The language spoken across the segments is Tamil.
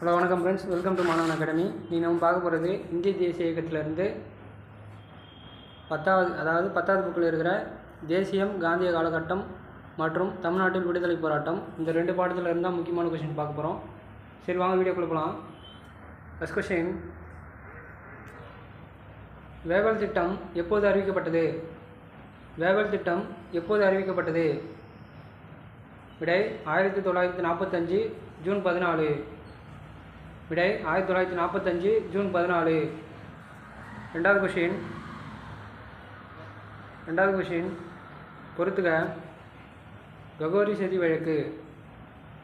ஹலோ வணக்கம் friends welcome to Manavan academy நீ நம்ம பார்க்க போகிறது இந்திய தேசிய இயக்கத்திலிருந்து பத்தாவது அதாவது பத்தாவது புக்கில் இருக்கிற தேசியம் காந்திய காலகட்டம் மற்றும் தமிழ்நாட்டில் விடுதலை போராட்டம். இந்த ரெண்டு பாடத்தில் இருந்தால் முக்கியமான கொஷின் பார்க்க போகிறோம் சரி வாங்க வீடியோ போகலாம் ஃபஸ்ட் கொஷின் வேவல் திட்டம் எப்போது அறிவிக்கப்பட்டது? வேவல் திட்டம் எப்போது அறிவிக்கப்பட்டது? விடை ஆயிரத்தி தொள்ளாயிரத்தி நாற்பத்தஞ்சு ஜூன் பதினாலு. விடை ஆயிரத்தி தொள்ளாயிரத்தி நாற்பத்தஞ்சு ஜூன் பதினாலு. ரெண்டாவது கொஷின் ரெண்டாவது கொஷின் பொறுத்துக. ககோரி சதி வழக்கு.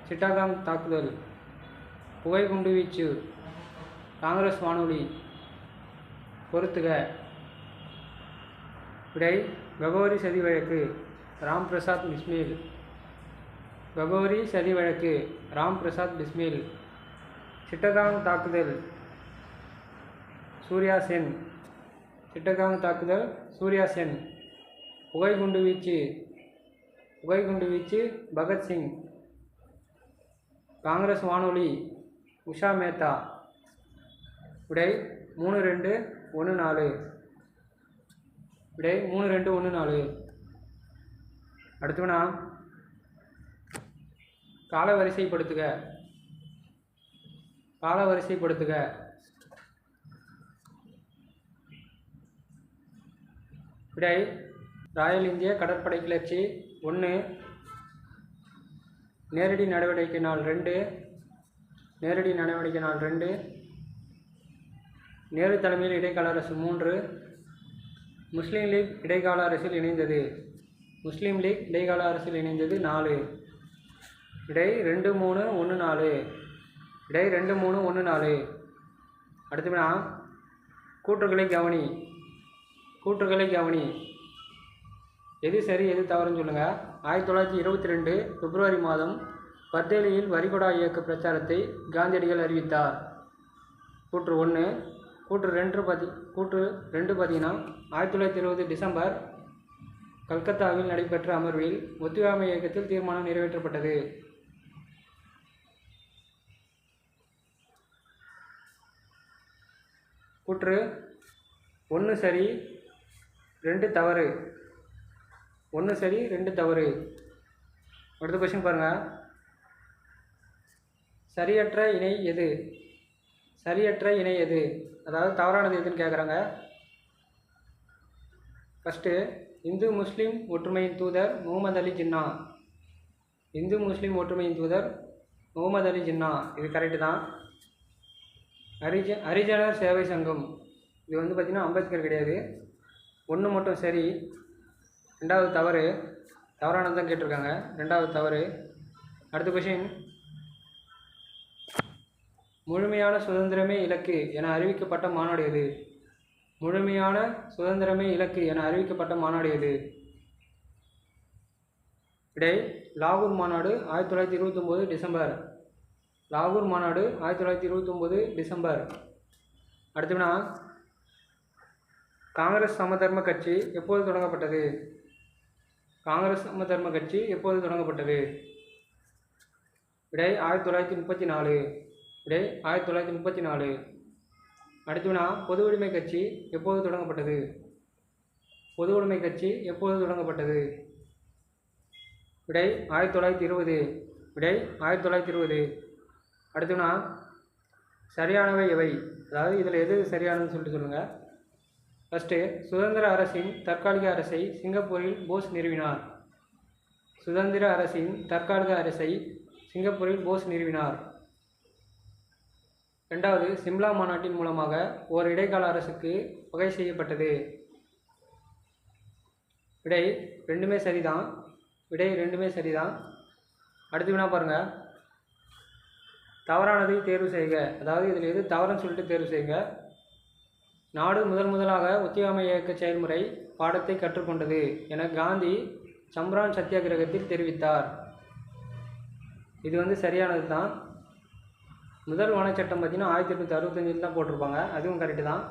சிட்டாகாங் தாக்குதல். புகை குண்டு வீச்சு. காங்கிரஸ் வானொலி. பொறுத்துக. விடை ககோரி சதி வழக்கு. ராம் பிரசாத் பிஸ்மில் ககோரி சதி வழக்கு. ராம் பிரசாத் பிஸ்மில் சிட்டகாங் தாக்குதல் சூர்யா சென். சிட்டகாங் தாக்குதல் சூர்யா சென். புகை குண்டு வீச்சு புகை குண்டு வீச்சு பகத்சிங் காங்கிரஸ் வானொலி உஷா மேத்தா. விடை மூணு ரெண்டு ஒன்று நாலு. விடை மூணு ரெண்டு ஒன்று நாலு. அடுத்தவனா காலவரிசைப்படுத்துக காலவரிசைப்படுத்துக. கால வரிசைப்படுத்துக விடை ராயல் இந்திய கடற்படை கிளர்ச்சி ஒன்று நேரடி நடவடிக்கை நாள் ரெண்டு நேரடி நடவடிக்கை நாள் ரெண்டு நேரு தலைமையில் இடைக்கால அரசு மூன்று முஸ்லீம் லீக் இடைக்கால அரசில் இணைந்தது. முஸ்லீம் லீக் இடைக்கால அரசில் இணைந்தது நாலு. இடை ரெண்டு மூணு ஒன்று நாலு. இடை ரெண்டு மூணு ஒன்று நாலு. அடுத்துனா கூற்றுகளை கவனி. கூற்றுகளை கவனி. எது சரி எது தவறுன்னு சொல்லுங்கள் ஆயிரத்தி தொள்ளாயிரத்தி இருபத்தி ரெண்டு பிப்ரவரி மாதம் பத்தேலியில் வரிகொடா இயக்க பிரச்சாரத்தை காந்தியடிகள் அறிவித்தார். கூற்று ஒன்று கூற்று ரெண்டு பதி கூற்று ரெண்டு பார்த்தீங்கன்னா ஆயிரத்தி தொள்ளாயிரத்தி இருபது டிசம்பர் கல்கத்தாவில் நடைபெற்ற அமர்வில் ஒத்துழைமை இயக்கத்தில் தீர்மானம் நிறைவேற்றப்பட்டது. கூற்று. ஒன்று சரி ரெண்டு தவறு. ஒன்று சரி ரெண்டு தவறு. அடுத்த கொஸ்டின் பாருங்கள் சரியற்ற இணை எது? சரியற்ற இணை எது? அதாவது தவறானது எதுன்னு கேட்குறாங்க ஃபஸ்ட்டு இந்து முஸ்லீம் ஒற்றுமையின் தூதர் முகமது அலி ஜின்னா. இந்து முஸ்லீம் ஒற்றுமையின் தூதர் முகமது அலி ஜின்னா. இது கரெக்டு தான். ஹரிஜ ஹரிஜனர் சேவை சங்கம். இது வந்து பார்த்திங்கன்னா அம்பேத்கர் கிடையாது. ஒன்று மட்டும் சரி. ரெண்டாவது தவறு. தவறானது தான் கேட்டிருக்காங்க. ரெண்டாவது தவறு. அடுத்த கொஷின் முழுமையான சுதந்திரமே இலக்கு என அறிவிக்கப்பட்ட மாநாடு எது? முழுமையான சுதந்திரமே இலக்கு என அறிவிக்கப்பட்ட மாநாடு எது? இடை லாகூர் மாநாடு ஆயிரத்தி தொள்ளாயிரத்தி இருபத்தொம்போது டிசம்பர். லாகூர் மாநாடு ஆயிரத்தி தொள்ளாயிரத்தி இருபத்தொம்போது டிசம்பர். அடுத்ததுனா காங்கிரஸ் சமதர்ம கட்சி எப்போது தொடங்கப்பட்டது? காங்கிரஸ் சமதர்ம கட்சி எப்போது தொடங்கப்பட்டது? விடை ஆயிரத்தி தொள்ளாயிரத்தி முப்பத்தி நாலு. விடை ஆயிரத்தி தொள்ளாயிரத்தி முப்பத்தி நாலு. அடுத்ததுனா பொது உடைமை கட்சி எப்போது தொடங்கப்பட்டது? பொது உடைமை கட்சி எப்போது தொடங்கப்பட்டது? விடை ஆயிரத்தி தொள்ளாயிரத்தி இருபது. விடை ஆயிரத்தி தொள்ளாயிரத்தி இருபது. அடுத்துனா சரியானவை எவை? அதாவது இதில் எது சரியானதுன்னு சொல்லிட்டு சொல்லுங்கள் ஃபஸ்ட்டு சுதந்திர அரசின் தற்காலிக அரசை சிங்கப்பூரில் போஸ் நிறுவினார். சுதந்திர அரசின் தற்காலிக அரசை சிங்கப்பூரில் போஸ் நிறுவினார். ரெண்டாவது சிம்லா மாநாட்டின் மூலமாக ஓர் இடைக்கால அரசுக்கு வகை செய்யப்பட்டது. விடை ரெண்டுமே சரிதான். விடை ரெண்டுமே சரிதான். அடுத்து வேணா பாருங்கள் தவறானதை தேர்வு செய்க. அதாவது இதில் எது தவறுன்னு சொல்லிட்டு தேர்வு செய்க. நாடு முதல் முதலாக ஒத்தியாமை இயக்க செயல்முறை பாடத்தை கற்றுக்கொண்டது என காந்தி சம்ரான் சத்தியாகிரகத்தில் தெரிவித்தார். இது வந்து சரியானது தான். முதல் வனச்சட்டம் பார்த்திங்கன்னா ஆயிரத்தி எட்நூற்றி அறுபத்தஞ்சில் தான் போட்டிருப்பாங்க. அதுவும் கரெக்டு தான்.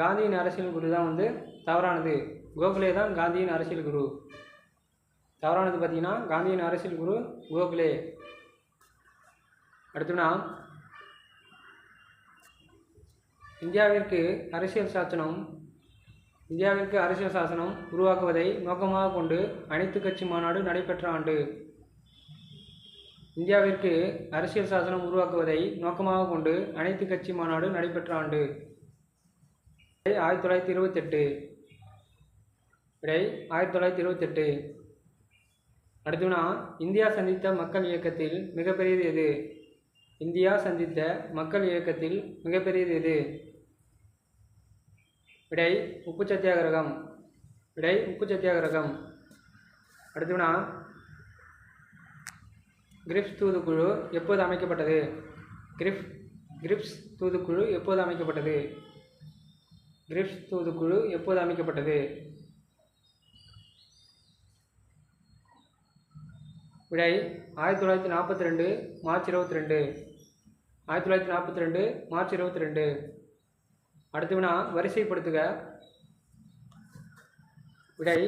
காந்தியின் அரசியல் குரு தான் வந்து தவறானது. கோகலே தான் காந்தியின் அரசியல் குரு. தவறானது பார்த்திங்கன்னா காந்தியின் அரசியல் குரு கோகலே. அடுத்ததுனா இந்தியாவிற்கு அரசியல் சாசனம் இந்தியாவிற்கு அரசியல் சாசனம் உருவாக்குவதை நோக்கமாக கொண்டு அனைத்து கட்சி மாநாடு நடைபெற்ற ஆண்டு. இந்தியாவிற்கு அரசியல் சாசனம் உருவாக்குவதை நோக்கமாக கொண்டு அனைத்து கட்சி மாநாடு நடைபெற்ற ஆண்டு. ஆயிரத்தி தொள்ளாயிரத்தி இருபத்தெட்டு. விடை ஆயிரத்தி தொள்ளாயிரத்தி இருபத்தெட்டு. அடுத்துனா இந்தியா சந்தித்த மக்கள் இயக்கத்தில் மிகப்பெரியது எது? இந்தியா சந்தித்த மக்கள் இயக்கத்தில் மிகப்பெரியது எது? விடை உப்பு சத்தியாகிரகம். விடை உப்பு சத்தியாகிரகம். அடுத்துனா கிரிப்ஸ் தூதுக்குழு எப்போது அமைக்கப்பட்டது? கிரிப் கிரிப்ஸ் தூதுக்குழு எப்போது அமைக்கப்பட்டது? கிரிப்ஸ் தூதுக்குழு எப்போது அமைக்கப்பட்டது? விடை ஆயிரத்தி தொள்ளாயிரத்தி நாற்பத்தி ரெண்டு மார்ச் இருபத்தி ரெண்டு ஆயிரத்தி தொள்ளாயிரத்தி நாற்பத்தி ரெண்டு மார்ச் இருபத்தி ரெண்டு அடுத்து வினா வரிசைப்படுத்துக. விடை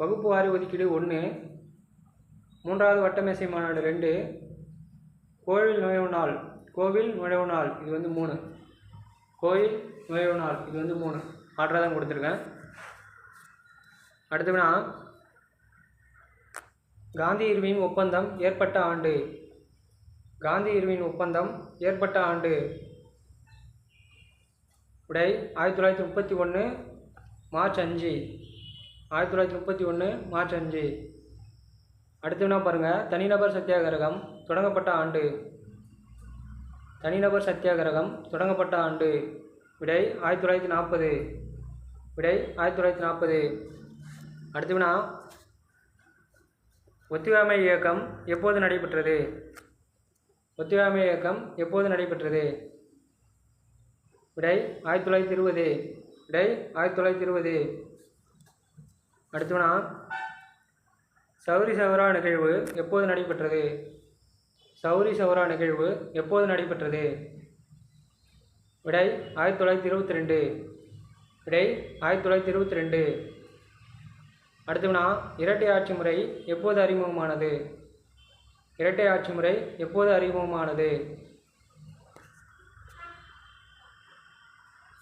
வகுப்பு வாரி ஒதுக்கீடு ஒன்று மூன்றாவது வட்டமேசை மாநாடு ரெண்டு கோவில் நுழைவு நாள் கோவில் நுழைவு நாள் இது வந்து மூணு. கோயில் நுழைவு நாள் இது வந்து மூணு. ஆர்டராக தான் கொடுத்துருக்கேன். அடுத்து வினா காந்தி இர்வின் ஒப்பந்தம் ஏற்பட்ட ஆண்டு. காந்தி இர்வின் ஒப்பந்தம் ஏற்பட்ட ஆண்டு. விடை ஆயிரத்தி தொள்ளாயிரத்தி முப்பத்தி ஒன்று மார்ச் அஞ்சு. ஆயிரத்தி தொள்ளாயிரத்தி முப்பத்தி ஒன்று மார்ச் அஞ்சு. அடுத்துனா பாருங்கள் தனிநபர் சத்தியாகிரகம் தொடங்கப்பட்ட ஆண்டு. தனிநபர் சத்தியாகிரகம் தொடங்கப்பட்ட ஆண்டு. விடை ஆயிரத்தி தொள்ளாயிரத்தி நாற்பது. விடை ஆயிரத்தி தொள்ளாயிரத்தி நாற்பது. அடுத்து வினா ஒத்திவாமை இயக்கம் எப்போது நடைபெற்றது? ஒத்திவாமை இயக்கம் எப்போது நடைபெற்றது? விடை ஆயிரத்தி தொள்ளாயிரத்தி இருபது. விடை ஆயிரத்தி தொள்ளாயிரத்தி இருபது. அடுத்தவனா சௌரி சௌரா நிகழ்வு எப்போது நடைபெற்றது? சௌரி சௌரா நிகழ்வு எப்போது நடைபெற்றது? விடை ஆயிரத்தி தொள்ளாயிரத்தி இருபத்தி ரெண்டு. விடை ஆயிரத்தி தொள்ளாயிரத்தி இருபத்தி ரெண்டு. அடுத்தவனா இரட்டை ஆட்சி முறை எப்போது அறிமுகமானது? இரட்டை ஆட்சி முறை எப்போது அறிமுகமானது?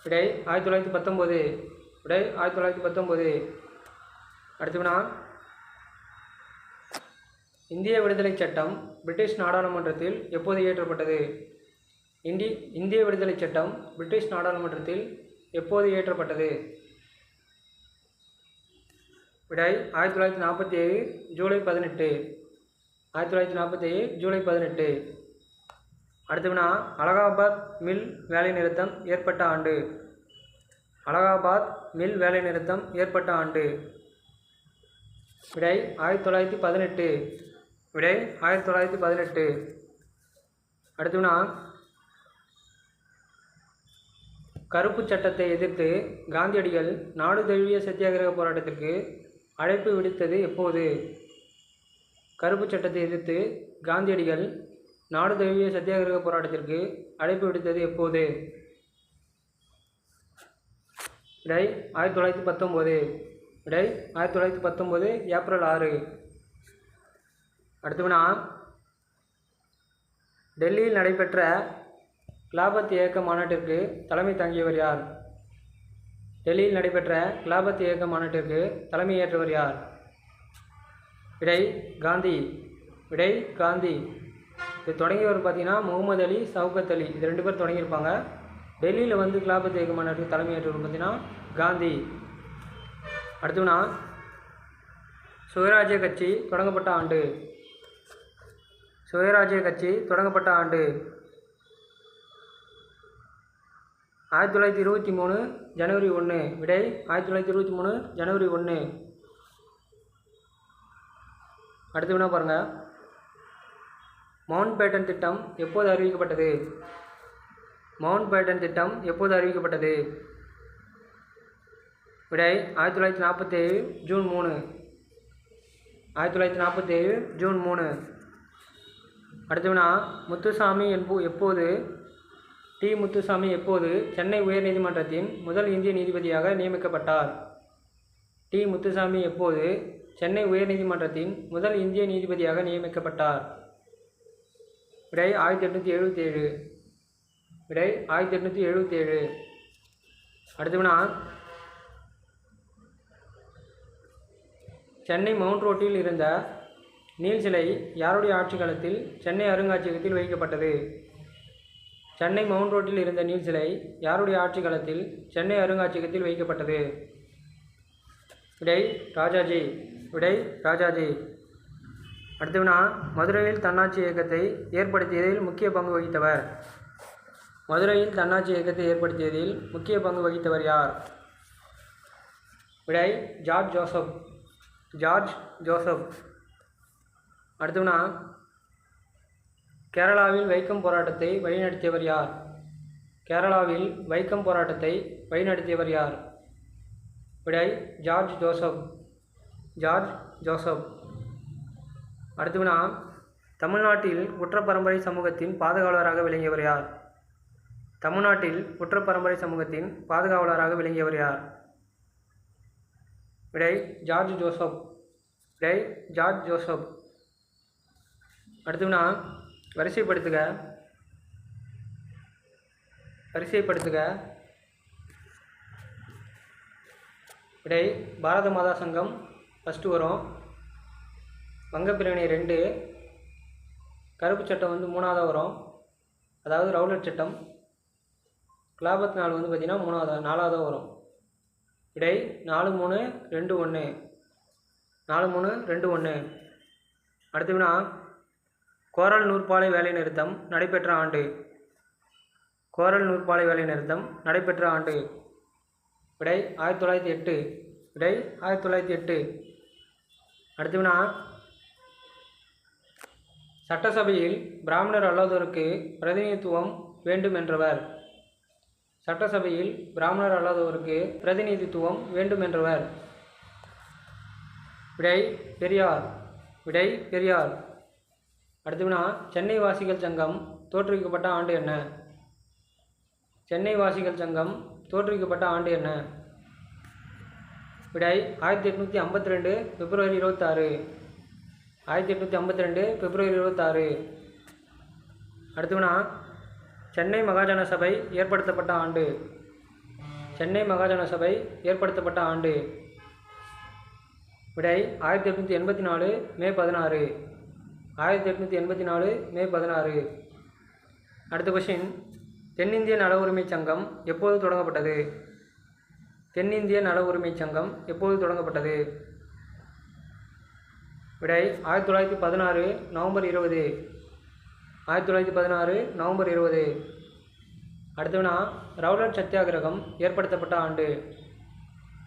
விடை ஆயிரத்தி தொள்ளாயிரத்தி பத்தொம்போது விடை ஆயிரத்தி தொள்ளாயிரத்தி பத்தொம்போது அடுத்தவனா இந்திய விடுதலை சட்டம் பிரிட்டிஷ் நாடாளுமன்றத்தில் எப்போது இயற்றப்பட்டது? இந்தி இந்திய விடுதலை சட்டம் பிரிட்டிஷ் நாடாளுமன்றத்தில் எப்போது இயற்றப்பட்டது? விடை ஆயிரத்தி தொள்ளாயிரத்தி நாற்பத்தி ஏழு ஜூலை பதினெட்டு. ஆயிரத்தி தொள்ளாயிரத்தி நாற்பத்தி ஏழு ஜூலை பதினெட்டு. அடுத்து வினா அலகாபாத் மில் வேலை நிறுத்தம் ஏற்பட்ட ஆண்டு. அலகாபாத் மில் வேலை நிறுத்தம் ஏற்பட்ட ஆண்டு. விடை ஆயிரத்தி தொள்ளாயிரத்தி பதினெட்டு. விடை ஆயிரத்தி தொள்ளாயிரத்தி பதினெட்டு. அடுத்து கருப்பு சட்டத்தை எதிர்த்து காந்தியடிகள் நாடு தழுவிய சத்தியாகிரக போராட்டத்திற்கு அழைப்பு விடுத்தது எப்போது? கருப்பு சட்டத்தை எதிர்த்து காந்தியடிகள் நாடு தழுவிய சத்தியாகிரக போராட்டத்திற்கு அழைப்பு விடுத்தது எப்போது? விடை ஆயிரத்தி தொள்ளாயிரத்தி பத்தொம்போது. விடை ஆயிரத்தி தொள்ளாயிரத்தி பத்தொம்போது ஏப்ரல் ஆறு. அடுத்தவனா டெல்லியில் நடைபெற்ற லாபத் இயக்க மாநாட்டிற்கு தலைமை தாங்கியவர் யார்? டெல்லியில் நடைபெற்ற கிலாபத் இயக்க மாநாட்டிற்கு தலைமையேற்றவர் யார்? விடை காந்தி. விடை காந்தி. இது தொடங்கியவர் பார்த்தீங்கன்னா முகமது அலி சவுகத் அலி. இது ரெண்டு பேர் தொடங்கியிருப்பாங்க. டெல்லியில் வந்து கிலாபத் இயக்க மாநாட்டுக்கு தலைமையேற்றவர் பார்த்தீங்கன்னா காந்தி. அடுத்தவனா சுயராஜ்ய கட்சி தொடங்கப்பட்ட ஆண்டு. சுயராஜ்ய கட்சி தொடங்கப்பட்ட ஆண்டு. ஆயிரத்தி தொள்ளாயிரத்தி இருபத்தி மூணு ஜனவரி ஒன்று. விடை ஆயிரத்தி தொள்ளாயிரத்தி இருபத்தி மூணு ஜனவரி ஒன்று. அடுத்து வேணால் பாருங்கள் மவுண்ட் பேட்டன் திட்டம் எப்போது அறிவிக்கப்பட்டது? மவுண்ட் பேட்டன் திட்டம் எப்போது அறிவிக்கப்பட்டது? விடை ஆயிரத்தி தொள்ளாயிரத்தி நாற்பத்தேழு ஜூன் மூணு. ஆயிரத்தி தொள்ளாயிரத்தி நாற்பத்தேழு ஜூன் மூணு. அடுத்தவனா முத்துசாமி என்போ எப்போது டி. முத்துசாமி எப்போது சென்னை உயர்நீதிமன்றத்தின் முதல் இந்திய நீதிபதியாக நியமிக்கப்பட்டார்? டி. முத்துசாமி எப்போது சென்னை உயர்நீதிமன்றத்தின் முதல் இந்திய நீதிபதியாக நியமிக்கப்பட்டார்? விடை ஆயிரத்தி எட்நூற்றி எழுபத்தேழு விடை ஆயிரத்தி எட்நூற்றி எழுபத்தேழு அடுத்தவனா சென்னை மவுண்ட் ரோட்டில் இருந்த நீல் சிலை யாருடைய ஆட்சி காலத்தில் சென்னை அருங்காட்சியகத்தில் வைக்கப்பட்டது? சென்னை மவுண்ட் ரோட்டில் இருந்த நீல் சிலை யாருடைய ஆட்சி காலத்தில் சென்னை அருங்காட்சியகத்தில் வைக்கப்பட்டது? விடை ராஜாஜி. விடை ராஜாஜி. அடுத்து வினா மதுரையில் தன்னாட்சி இயக்கத்தை ஏற்படுத்தியதில் முக்கிய பங்கு வகித்தவர். மதுரையில் தன்னாட்சி இயக்கத்தை ஏற்படுத்தியதில் முக்கிய பங்கு வகித்தவர் யார்? விடை ஜார்ஜ் ஜோசப். George Joseph. அடுத்தவனா கேரளாவில் வைக்கம் போராட்டத்தை வழிநடத்தியவர் யார்? கேரளாவில் வைக்கம் போராட்டத்தை வழிநடத்தியவர் யார்? விடை ஜார்ஜ் ஜோசப். George Joseph. அடுத்தவனா தமிழ்நாட்டில் குற்றப்பரம்பரை சமூகத்தின் பாதுகாவலராக விளங்கியவர் யார்? தமிழ்நாட்டில் குற்றப்பரம்பரை சமூகத்தின் பாதுகாவலராக விளங்கியவர் யார்? விடை ஜார்ஜ் ஜோசப். விடை ஜார்ஜ் ஜோசப். அடுத்துனா வரிசைப்படுத்துக. வரிசைப்படுத்துக. விடை பாரத மாதா சங்கம் ஃபஸ்ட்டு வரும். வங்கப்பிரிவினை ரெண்டு. கருப்பு சட்டம் வந்து மூணாவதாக வரும். அதாவது ரவுலட் சட்டம். கிலாபத் நாள் வந்து பார்த்திங்கன்னா மூணாவதாக நாலாவதாக வரும். விடை நாலு மூணு ரெண்டு ஒன்று நாலு மூணு ரெண்டு ஒன்று அடுத்து வினா கோரல் நூற்பாலை வேலை நிறுத்தம் நடைபெற்ற ஆண்டு. கோரல் நூற்பாலை வேலை நிறுத்தம் நடைபெற்ற ஆண்டு. விடை ஆயிரத்தி தொள்ளாயிரத்தி எட்டு. விடை ஆயிரத்தி தொள்ளாயிரத்தி எட்டு. அடுத்து வினா. சட்டசபையில் பிராமணர் அல்லாதோருக்கு பிரதிநிதித்துவம் வேண்டும் என்றவர். சட்டசபையில் பிராமணர் அல்லாதோருக்கு பிரதிநிதித்துவம் வேண்டும் என்றவர். விடை பெரியார். விடை பெரியார். அடுத்து வினா சென்னை வாசிகள் சங்கம் தோற்றுவிக்கப்பட்ட ஆண்டு என்ன? சென்னை வாசிகள் சங்கம் தோற்றுவிக்கப்பட்ட ஆண்டு என்ன? விடை ஆயிரத்தி எட்நூற்றி ஐம்பத்தி ரெண்டு பிப்ரவரி இருபத்தாறு. ஆயிரத்தி எட்நூற்றி ஐம்பத்தி ரெண்டு பிப்ரவரி இருபத்தாறு. அடுத்து வினா சென்னை மகாஜன சபை ஏற்படுத்தப்பட்ட ஆண்டு. சென்னை மகாஜன சபை ஏற்படுத்தப்பட்ட ஆண்டு. விடை ஆயிரத்தி எட்நூற்றி எண்பத்தி நாலு மே பதினாறு. ஆயிரத்தி எட்நூற்றி எண்பத்தி நாலு மே பதினாறு. அடுத்த கொஷின் தென்னிந்திய நல உரிமைச் சங்கம் எப்போது தொடங்கப்பட்டது? தென்னிந்திய நல உரிமைச் சங்கம் எப்போது தொடங்கப்பட்டது? விடை ஆயிரத்தி தொள்ளாயிரத்தி பதினாறு நவம்பர் இருபது. ஆயிரத்தி தொள்ளாயிரத்தி பதினாறு நவம்பர் இருபது. அடுத்தவனா ரவுலட் சத்தியாகிரகம் ஏற்படுத்தப்பட்ட ஆண்டு.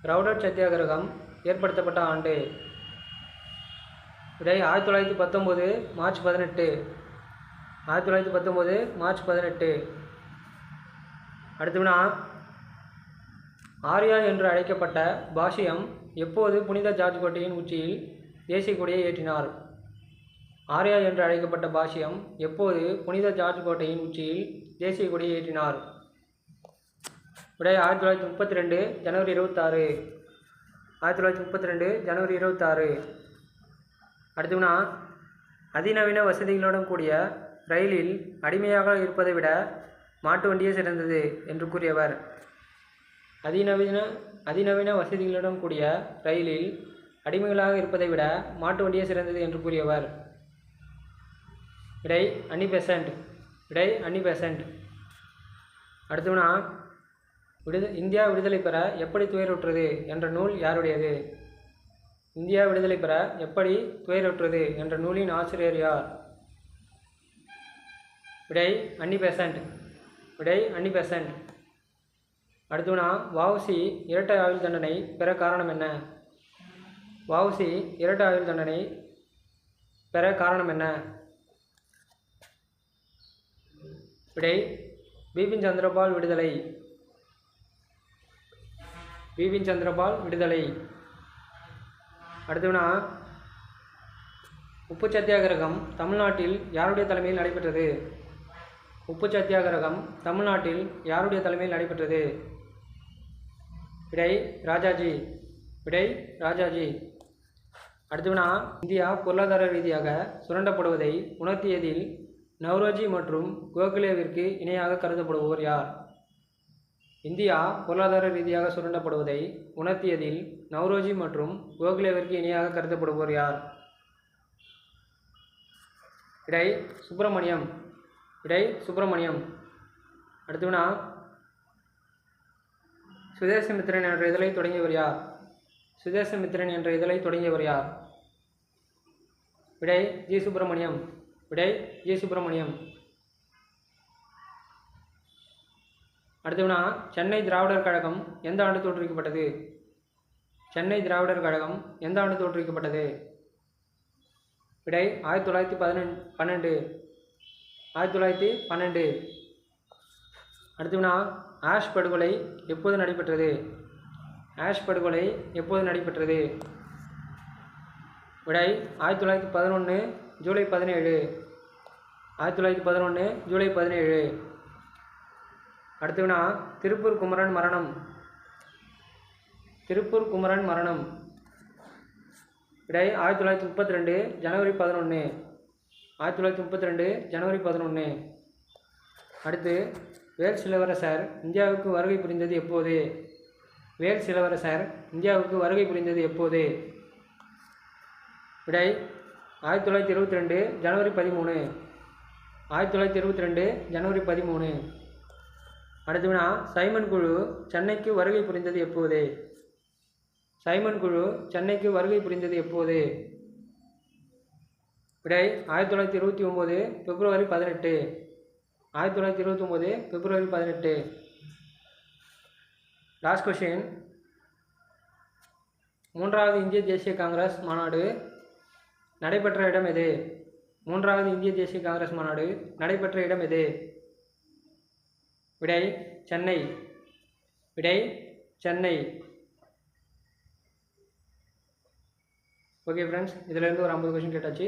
ரவுலட் சத்தியாகிரகம் ஏற்படுத்தப்பட்ட ஆண்டு. விடை ஆயிரத்தி தொள்ளாயிரத்தி பத்தொம்போது மார்ச் பதினெட்டு. ஆயிரத்தி தொள்ளாயிரத்தி பத்தொம்போது மார்ச் பதினெட்டு. அடுத்துனா ஆர்யா என்று அழைக்கப்பட்ட பாஷியம் எப்போது புனித ஜார்ஜ் கோட்டையின் உச்சியில் தேசிய கொடியை ஏற்றினார்? ஆர்யா என்று அழைக்கப்பட்ட பாஷியம் எப்போது புனித ஜார்ஜ் கோட்டையின் உச்சியில் தேசிய கொடியை ஏற்றினார்? விடை ஆயிரத்தி தொள்ளாயிரத்தி முப்பத்தி ரெண்டு ஜனவரி இருபத்தாறு. ஆயிரத்தி தொள்ளாயிரத்தி முப்பத்தி ரெண்டு ஜனவரி இருபத்தாறு. அடுத்தவனா அதிநவீன வசதிகளுடன் கூடிய ரயிலில் அடிமையாக இருப்பதை விட மாட்டு வண்டியே சிறந்தது என்று கூறியவர். அதிநவீன அதிநவீன வசதிகளுடன் கூடிய ரயிலில் அடிமைகளாக இருப்பதை விட மாட்டு வண்டியே சிறந்தது என்று கூறியவர். விடை அன்னி பெசண்ட் விடை அன்னி பெசண்ட் அடுத்துனா விடுத இந்தியா விடுதலை பெற எப்படி துயருற்றது என்ற நூல் யாருடையது? இந்தியா விடுதலை பெற எப்படி துயருற்றது என்ற நூலின் ஆசிரியர் யார்? விடை அன்னி பெசன்ட். விடை அன்னி பெசன்ட். அடுத்துனா வஉசி இரட்டை ஆயுள் தண்டனை பெற காரணம் என்ன? வஉசி இரட்டை ஆயுள் தண்டனை பெற காரணம் என்ன? விடை பிபின் சந்திரபால் விடுதலை. பிபின் சந்திரபால் விடுதலை. அடுத்தவனா உப்பு சத்தியாகிரகம் தமிழ்நாட்டில் யாருடைய தலைமையில் நடைபெற்றது? உப்பு சத்தியாகிரகம் தமிழ்நாட்டில் யாருடைய தலைமையில் நடைபெற்றது? விடை ராஜாஜி. விடை ராஜாஜி. அடுத்தவனா இந்தியா பொருளாதார ரீதியாக சுரண்டப்படுவதை உணர்த்தியதில் நவ்ரோஜி மற்றும் கோகலேவிற்கு இணையாக கருதப்படுபவர் யார்? இந்தியா பொருளாதார ரீதியாக சுரண்டப்படுவதை உணர்த்தியதில் நவ்ரோஜி மற்றும் கோகலேவிற்கு இணையாக கருதப்படுபவர் யார்? இடை சுப்பிரமணியம். இடை சுப்பிரமணியம். அடுத்தவனா சுதேசமித்திரன் என்ற இதழை தொடங்கியவர் யார்? சுதேசமித்திரன் என்ற இதழை தொடங்கியவர் யார்? விடை ஜி சுப்பிரமணியம். விடை ஜி சுப்பிரமணியம். அடுத்தவனா சென்னை திராவிடர் கழகம் எந்த ஆண்டு தோற்றுவிக்கப்பட்டது? சென்னை திராவிடர் கழகம் எந்த ஆண்டு தோற்றுவிக்கப்பட்டது? விடை ஆயிரத்தி தொள்ளாயிரத்தி பதினெண் பன்னெண்டு. ஆயிரத்தி தொள்ளாயிரத்தி பன்னெண்டு. அடுத்தவனா ஆஷ் படுகொலை எப்போது நடைபெற்றது? ஆஷ் படுகொலை எப்போது நடைபெற்றது? விடை ஆயிரத்தி தொள்ளாயிரத்தி பதினொன்று ஜூலை பதினேழு. ஆயிரத்தி தொள்ளாயிரத்தி பதினொன்று ஜூலை பதினேழு. அடுத்துனா திருப்பூர் குமரன் மரணம். திருப்பூர் குமரன் மரணம். விடை ஆயிரத்தி தொள்ளாயிரத்தி முப்பத்தி ரெண்டு ஜனவரி பதினொன்று ஆயிரத்தி தொள்ளாயிரத்தி முப்பத்தி ரெண்டு ஜனவரி பதினொன்று அடுத்து வேல்ஸ் இளவரசர் இந்தியாவுக்கு வருகை புரிந்தது எப்போது? வேல்ஸ் இளவரசர் இந்தியாவுக்கு வருகை புரிந்தது எப்போது? விடை ஆயிரத்தி தொள்ளாயிரத்தி இருபத்தி ரெண்டு ஜனவரி பதிமூணு. ஆயிரத்தி தொள்ளாயிரத்தி இருபத்தி ரெண்டு ஜனவரி பதிமூணு. அடுத்தவனா சைமன் குழு சென்னைக்கு வருகை புரிந்தது எப்போது? சைமன் குழு சென்னைக்கு வருகை புரிந்தது எப்போது? விடை ஆயிரத்தி தொள்ளாயிரத்தி இருபத்தி ஒம்பது பிப்ரவரி பதினெட்டு. ஆயிரத்தி தொள்ளாயிரத்தி இருபத்தி ஒம்பது பிப்ரவரி பதினெட்டு. லாஸ்ட் கொஷின் மூன்றாவது இந்திய தேசிய காங்கிரஸ் மாநாடு நடைபெற்ற இடம் எது? மூன்றாவது இந்திய தேசிய காங்கிரஸ் மாநாடு நடைபெற்ற இடம் எது? விடை சென்னை. விடை சென்னை. ஓகே ஃப்ரெண்ட்ஸ் இதிலேருந்து ஒரு ஐம்பது கொஷின் கேட்டாச்சு.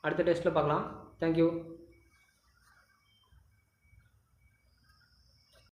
அடுத்த டெஸ்ட்டில் பார்க்கலாம். தேங்க்யூ